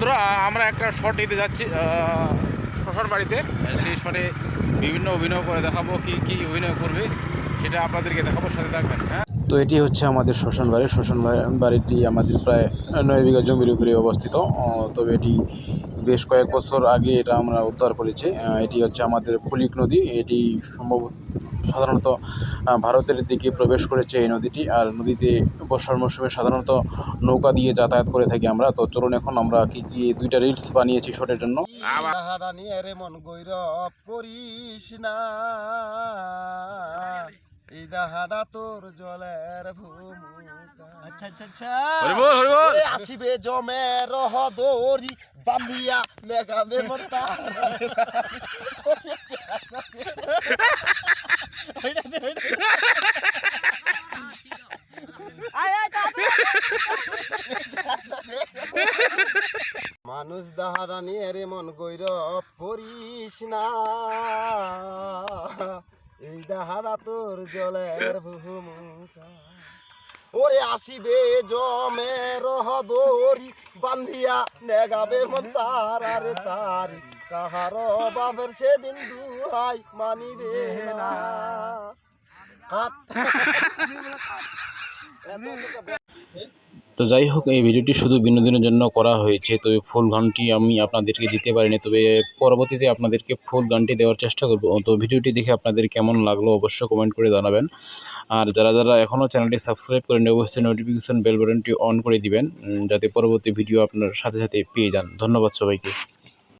বন্ধুরা, আমরা একটা শট নিতে যাচ্ছি শ্বশুর বাড়িতে। সেই শটে বিভিন্ন অভিনয় করে দেখাবো, কি কি অভিনয় করবে, সেটা আপনাদেরকে দেখাবো, সাথে থাকবেন হ্যাঁ? তো এটি হচ্ছে আমাদের শ্মশান বাড়ি। শ্মশান বাড়ি- বাড়িটি আমাদের প্রায় নয় বিঘা জমির উপরে অবস্থিত। তবে এটি বেশ কয়েক বছর আগে এটা আমরা উদ্ধার করেছি। এটি হচ্ছে আমাদের ফুলিক নদী। এটি সম্ভব সাধারণত ভারতের দিকে প্রবেশ করেছে এই নদীটি। আর নদীতে বর্ষার মৌসুমে সাধারণত নৌকা দিয়ে যাতায়াত করে থাকি আমরা। তো চলুন এখন আমরা কি কি দুইটা রিলস বানিয়েছি শটের জন্য। করিস না। এই দাহাডা তোর জলের ভূমিকা। আচ্ছা আচ্ছা আচ্ছা। আসিবে জমে রহ দৌরি বান্ধিয়া মেঘাবে মোর মানুষ দাহারা নিয়ে রে মন গৈরব করিস না। দাহারা তোর জলের ভূমিকা। ওরে আসিবে জমে রহ দৌরি বান্ধিয়া নেগাবে মন তারা তারি কাহার বাপের সেদিন দুহাই মানিবে না। কাট। তো যাই হোক, এই ভিডিওটি শুধু বিনোদনের জন্য করা হয়েছে, তবে ফুল গানটি আমি আপনাদেরকে দিতে পারিনি, তবে পরবর্তীতে আপনাদেরকে ফুল গানটি দেওয়ার চেষ্টা করব। তো ভিডিওটি দেখে আপনাদের কেমন লাগল অবশ্যই কমেন্ট করে জানাবেন। আর যারা যারা এখনও চ্যানেলটি সাবস্ক্রাইব করেন অবশ্যই নোটিফিকেশন বেল বাটনটি অন করে দিবেন যাতে পরবর্তী ভিডিও আপনার সাথে সাথে পেয়ে যান। ধন্যবাদ সবাইকে।